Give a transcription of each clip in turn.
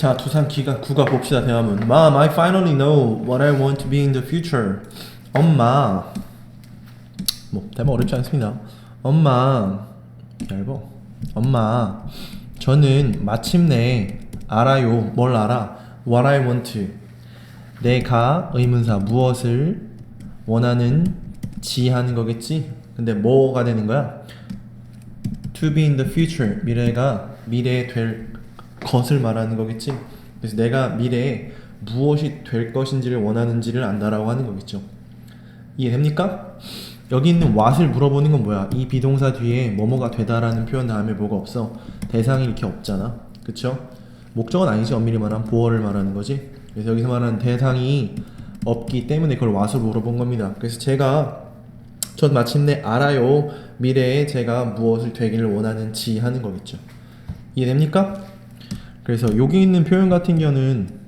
자, 두산 기가 구가 봅시다 대화문. Mom, I finally know what I want to be in the future. 엄마. 뭐 대화 어렵지 않습니다. 엄마. 얇어. 엄마. 저는 마침내 알아요. 뭘 알아? What I want. 내가 의문사 무엇을 원하는 지 하는 거겠지? 근데 뭐가 되는 거야? To be in the future. 미래가 미래에 될 것을 말하는 거겠지. 그래서 내가 미래에 무엇이 될 것인지를 원하는지를 안다라고 하는 거겠죠. 이해됩니까? 여기 있는 what을 물어보는 건 뭐야? 이 비동사 뒤에 뭐뭐가 되다라는 표현 다음에 뭐가 없어? 대상이 이렇게 없잖아. 그쵸? 목적은 아니지 엄밀히 말하면 보어를 말하는 거지. 그래서 여기서 말하는 대상이 없기 때문에 그걸 what을 물어본 겁니다. 그래서 제가 전 마침내 알아요. 미래에 제가 무엇을 되기를 원하는지 하는 거겠죠. 이해됩니까? 그래서 여기 있는 표현 같은 경우는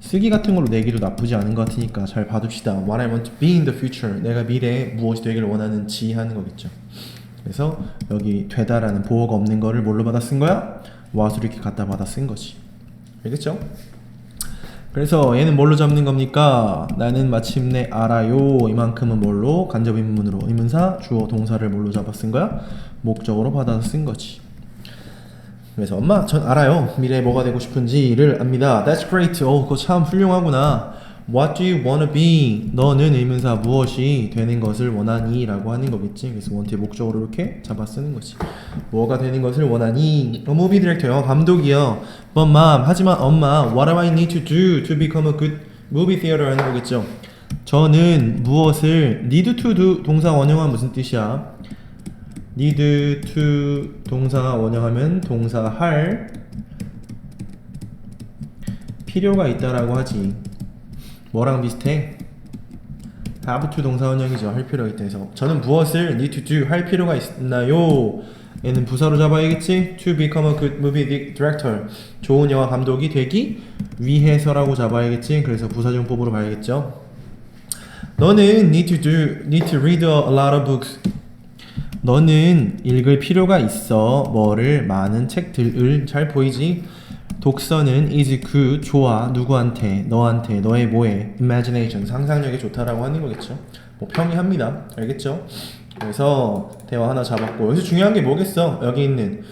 쓰기 같은 걸로 내기도 나쁘지 않은 것 같으니까 잘 봐둡시다. What I want to be in the future. 내가 미래에 무엇이 되기를 원하는지 하는 거겠죠. 그래서 여기 되다라는 보어가 없는 거를 뭘로 받아 쓴 거야? what으로 이렇게 갖다 받아 쓴 거지. 알겠죠? 그래서 얘는 뭘로 잡는 겁니까? 나는 마침내 알아요. 이만큼은 뭘로? 간접 의문문으로 의문사 주어 동사를 뭘로 잡아 쓴 거야? 목적으로 받아서 쓴 거지. 그래서 엄마 전 알아요. 미래에 뭐가 되고 싶은지를 압니다. That's great. 어, 그거 참 훌륭하구나. What do you wanna be? 너는 의문사 무엇이 되는 것을 원하니? 라고 하는 거겠지. 그래서 원트의 목적으로 이렇게 잡아 쓰는 거지. 뭐가 되는 것을 원하니? 어, 무비 디렉터요. 감독이요. But mom, 하지만 엄마, what do I need to do to become a good movie theater 하는 거겠죠. 저는 무엇을 need to do 동사 원형은 무슨 뜻이야? Need to 동사 원형하면 동사 할 필요가 있다라고 하지. 뭐랑 비슷해? have to 동사 원형이죠. 할 필요가 있다 해서 저는 무엇을 need to do 할 필요가 있나요? 얘는 부사로 잡아야겠지? to become a good movie di- director 좋은 영화 감독이 되기 위해서라고 잡아야겠지? 그래서 부사정법으로 봐야겠죠? 너는 need to do need to read a lot of books 너는 읽을 필요가 있어. 뭐를 많은 책들을 잘 보이지. 독서는 is good 좋아 누구한테 너한테 너의 뭐에 imagination 상상력이 좋다라고 하는 거겠죠. 뭐 평이합니다. 알겠죠? 그래서 대화 하나 잡았고 여기서 중요한 게 뭐겠어? 여기 있는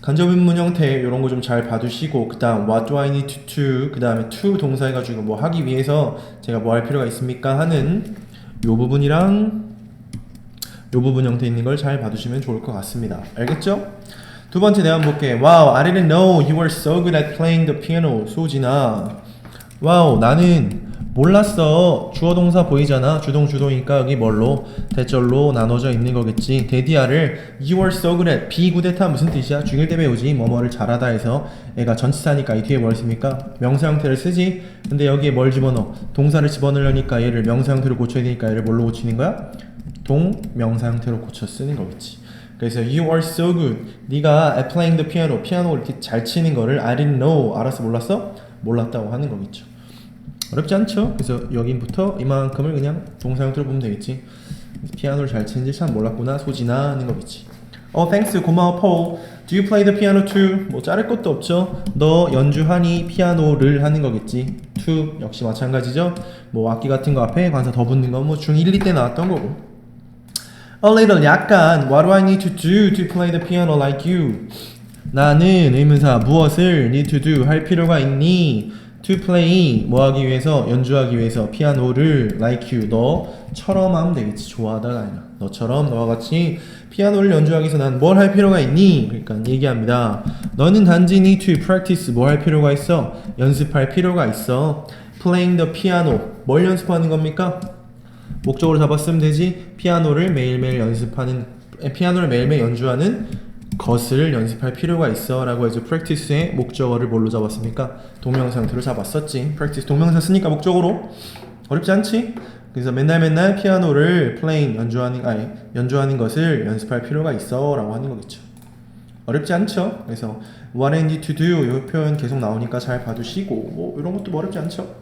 간접인문 형태 이런 거 좀 잘 봐두시고 그다음 what do I need to do 그 다음에 to 동사 해가지고 뭐 하기 위해서 제가 뭐 할 필요가 있습니까 하는 요 부분이랑 요 부분 형태 있는 걸 잘 봐두시면 좋을 것 같습니다. 알겠죠? 두 번째 한번 볼게. Wow, I didn't know you were so good at playing the piano. 소진아. 와우, 나는 몰랐어. 주어 동사 보이잖아. 주동 주동이니까 여기 뭘로 대절로 나눠져 있는 거겠지. 데디아를 you were so good at 비구대타 무슨 뜻이야? 중일 때 배우지. 뭐뭐를 잘하다 해서 애가 전치사니까 이 뒤에 뭘 씁니까? 명사 형태를 쓰지. 근데 여기에 뭘 집어넣어? 동사를 집어넣으려니까 얘를 명사 형태로 고쳐야 되니까 얘를 뭘로 고치는 거야? 동명사 형태로 고쳐 쓰는 거겠지. 그래서 you are so good. 네가 at playing the piano, 피아노 이렇게 잘 치는 거를 I didn't know. 알았어 몰랐어? 몰랐다고 하는 거겠죠. 어렵지 않죠? 그래서 여기부터 이만큼을 그냥 동사 형태로 보면 되겠지. 피아노를 잘 치는지 참 몰랐구나 소지나 하는 거겠지. 어, thanks 고마워 Paul. Do you play the piano too? 뭐 자를 것도 없죠. 너 연주하니 피아노를 하는 거겠지. to 역시 마찬가지죠. 뭐 악기 같은 거 앞에 관사 더 붙는 건 뭐 중1, 2때 나왔던 거고. A little 약간 What do I need to do to play the piano like you? 나는 의문사 무엇을 need to do 할 필요가 있니? To play 뭐 하기 위해서 연주하기 위해서 피아노를 like you 너처럼 하면 되겠지 좋아하다가 아니라 너처럼 너와 같이 피아노를 연주하기 위해서 난 뭘 할 필요가 있니? 그러니까 얘기합니다. 너는 단지 need to practice 뭐 할 필요가 있어? 연습할 필요가 있어. Playing the piano 뭘 연습하는 겁니까? 목적으로 잡았으면 되지 피아노를 매일매일 연습하는 에, 피아노를 매일매일 연주하는 것을 연습할 필요가 있어 라고 해서 practice의 목적어를 뭘로 잡았습니까? 동명사 형태로 잡았었지 practice 동명사 쓰니까 목적으로 어렵지 않지? 그래서 맨날 맨날 피아노를 playing 연주하는 아니 연주하는 것을 연습할 필요가 있어 라고 하는 거겠죠 어렵지 않죠? 그래서 what I need to do 이 표현 계속 나오니까 잘 봐두시고 뭐 이런 것도 뭐 어렵지 않죠?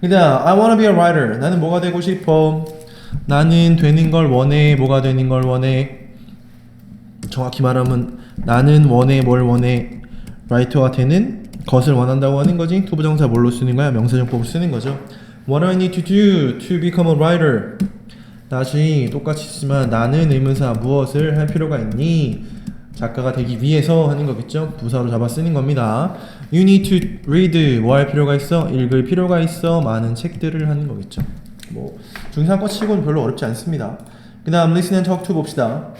그다음 I wanna be a writer. 나는 뭐가 되고 싶어? 나는 되는 걸 원해. 뭐가 되는 걸 원해? 정확히 말하면 나는 원해 뭘 원해? writer가 되는 것을 원한다고 하는 거지. 투부정사 뭘로 쓰는 거야? 명사정법을 쓰는 거죠. What I need to do to become a writer? 다시 똑같이 쓰지만 나는 의문사 무엇을 할 필요가 있니? 작가가 되기 위해서 하는 거겠죠. 부사로 잡아 쓰는 겁니다. You need to read 뭐 할 필요가 있어? 읽을 필요가 있어. 많은 책들을 하는 거겠죠. 뭐 중상과 치고는 별로 어렵지 않습니다. 그 다음 listen and talk to 봅시다.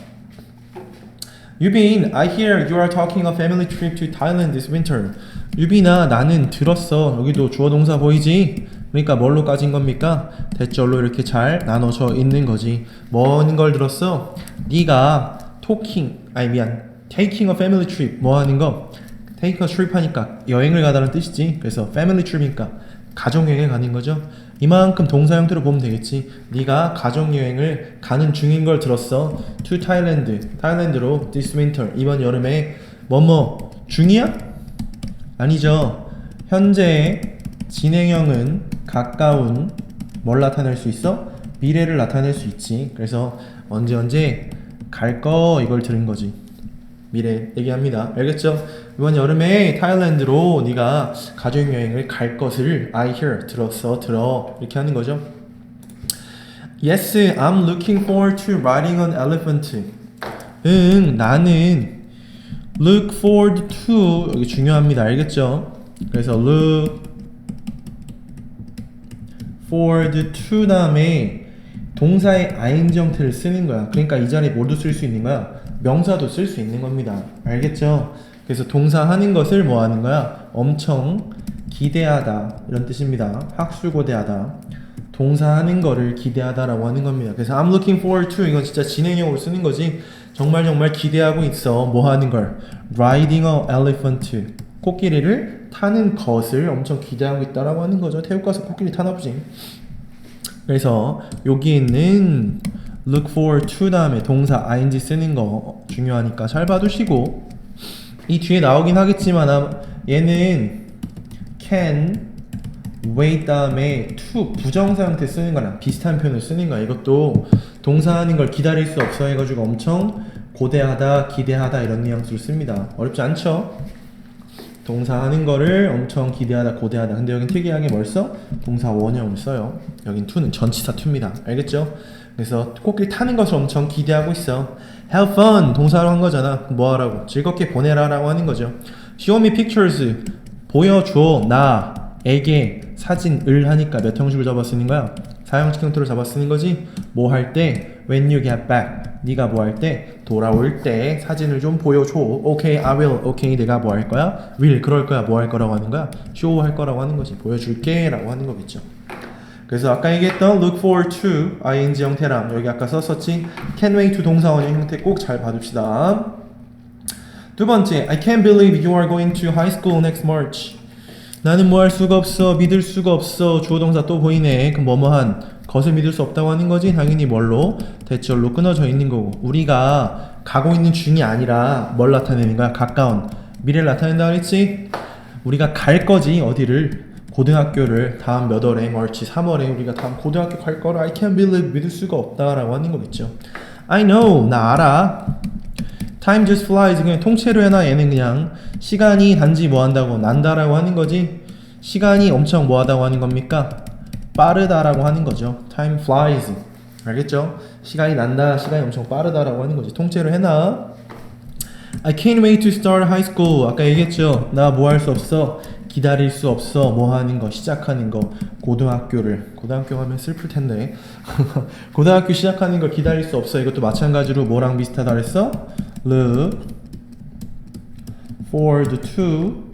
유빈, I hear you are talking a family trip to Thailand this winter. 유빈아, 나는 들었어. 여기도 주어 동사 보이지? 그러니까 뭘로 까진 겁니까? 대절로 이렇게 잘 나눠져 있는 거지. 뭔 걸 들었어? 네가 talking, 아니 미안, taking a family trip 뭐 하는 거? take a trip 하니까 여행을 가다는 뜻이지. 그래서 family trip이니까 가족 여행을 가는 거죠. 이만큼 동사 형태로 보면 되겠지. 네가 가족 여행을 가는 중인 걸 들었어. to Thailand, 타일랜드로 this winter 이번 여름에 뭐뭐 중이야? 아니죠. 현재 진행형은 가까운 뭘 나타낼 수 있어? 미래를 나타낼 수 있지. 그래서 언제 언제 갈 거 이걸 들은 거지. 미래 얘기합니다. 알겠죠? 이번 여름에 타일랜드로 네가 가족 여행을 갈 것을 I hear 들었어 들어 이렇게 하는 거죠. Yes, I'm looking forward to riding an elephant. 응, 나는 look forward to 여기 중요합니다. 알겠죠? 그래서 look forward to 다음에 동사의 ing 형태를 쓰는 거야. 그러니까 이 자리에 뭘도 쓸수 있는 거야? 명사도 쓸 수 있는 겁니다. 알겠죠? 그래서 동사 하는 것을 뭐 하는 거야? 엄청 기대하다 이런 뜻입니다. 학수고대하다. 동사 하는 거를 기대하다라고 하는 겁니다. 그래서 I'm looking forward to 이건 진짜 진행형으로 쓰는 거지. 정말 정말 기대하고 있어. 뭐 하는 걸? Riding a elephant. 코끼리를 타는 것을 엄청 기대하고 있다라고 하는 거죠. 태국 가서 코끼리 타나 보지. 그래서 여기 있는 look forward to 다음에 동사 ing 쓰는 거 중요하니까 잘 봐두시고 이 뒤에 나오긴 하겠지만 얘는 can wait 다음에 to 부정사 형태 쓰는 거랑 비슷한 표현을 쓰는 거야 이것도 동사 하는 걸 기다릴 수 없어 해가지고 엄청 고대하다 기대하다 이런 뉘앙스로 씁니다 어렵지 않죠? 동사 하는 거를 엄청 기대하다 고대하다 근데 여긴 특이하게 뭘 써? 동사 원형을 써요 여긴 to는 전치사 to입니다 알겠죠? 그래서 코끼리 타는 것을 엄청 기대하고 있어. Have fun. 동사로 한 거잖아. 뭐 하라고? 즐겁게 보내라 라고 하는 거죠. Show me pictures. 보여줘. 나에게 사진을 하니까 몇 형식을 잡아 쓰는 거야? 사형식 형태로 잡아 쓰는 거지? 뭐 할 때? When you get back. 네가 뭐 할 때? 돌아올 때 사진을 좀 보여줘. Okay I will. Okay 내가 뭐 할 거야? Will. 그럴 거야. 뭐 할 거라고 하는 거야? Show 할 거라고 하는 거지. 보여줄게 라고 하는 거겠죠 그래서 아까 얘기했던 look forward to ing 형태랑 여기 아까 썼었지 can wait to 동사 원형 형태 꼭 잘 봐둡시다. 두 번째 I can't believe you are going to high school next March. 나는 뭐 할 수가 없어 믿을 수가 없어. 주어 동사 또 보이네. 그럼 뭐뭐한 것을 믿을 수 없다고 하는 거지? 당연히 뭘로? 대절로 끊어져 있는 거고. 우리가 가고 있는 중이 아니라 뭘 나타내는 거야? 가까운. 미래를 나타낸다 그랬지? 우리가 갈 거지 어디를 고등학교를 다음 몇 월에 멀치 3월에 우리가 다음 고등학교 갈 거를 I can't believe 믿을 수가 없다라고 하는 거겠죠. I know 나 알아. Time just flies. 그냥 통째로 해놔. 얘는 그냥 시간이 단지 뭐 한다고 난다라고 하는 거지. 시간이 엄청 뭐 하다고 하는 겁니까? 빠르다라고 하는 거죠. Time flies. 알겠죠? 시간이 난다. 시간이 엄청 빠르다라고 하는 거지. 통째로 해놔. I can't wait to start high school. 아까 얘기했죠? 나 뭐 할 수 없어 기다릴 수 없어 뭐 하는 거 시작하는 거 고등학교를 고등학교 하면 슬플 텐데 고등학교 시작하는 걸 기다릴 수 없어 이것도 마찬가지로 뭐랑 비슷하다 그랬어 look forward to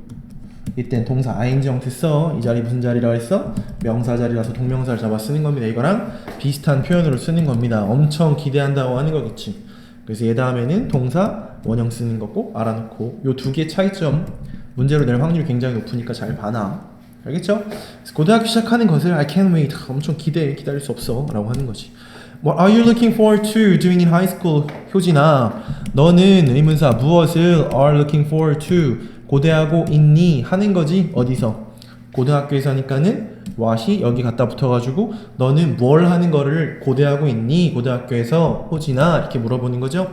이땐 동사 ing 형태 써. 이 자리 무슨 자리라고 했어? 명사 자리라서 동명사를 잡아 쓰는 겁니다. 이거랑 비슷한 표현으로 쓰는 겁니다. 엄청 기대한다고 하는 거겠지. 그래서 얘 다음에는 동사 원형 쓰는 거꼭 알아놓고 요 두 개의 차이점 문제로 낼 확률이 굉장히 높으니까 잘 봐놔. 알겠죠? 고등학교 시작하는 것을 I can't wait 엄청 기대해 기다릴 수 없어 라고 하는 거지. What are you looking forward to doing in high school? 효진아, 너는 의문사 무엇을 are looking forward to? 고대하고 있니? 하는 거지 어디서? 고등학교에서 하니까는 what이 여기 갖다 붙어가지고 너는 뭘 하는 거를 고대하고 있니? 고등학교에서 호진아 이렇게 물어보는 거죠.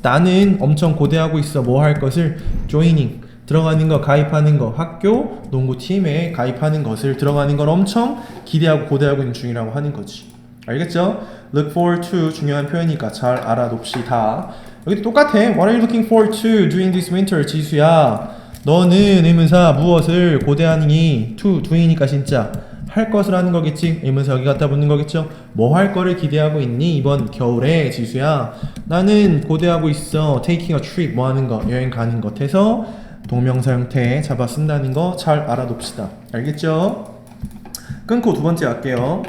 나는 엄청 고대하고 있어. 뭐 할 것을? Joining 들어가는 거 가입하는 거 학교 농구팀에 가입하는 것을 들어가는 걸 엄청 기대하고 고대하고 있는 중이라고 하는 거지. 알겠죠? look forward to 중요한 표현이니까 잘 알아둡시다. 여기도 똑같아. What are you looking forward to during this winter 지수야? 너는 의문사 무엇을 고대하니? To do이니까 진짜. 할 것을 하는 거겠지? 의문사 여기 갖다 붙는 거겠죠? 뭐 할 거를 기대하고 있니? 이번 겨울에 지수야? 나는 고대하고 있어. Taking a trip 뭐 하는 거 여행 가는 것 해서 동명사 형태 잡아 쓴다는 거 잘 알아둡시다. 알겠죠? 끊고 두 번째 할게요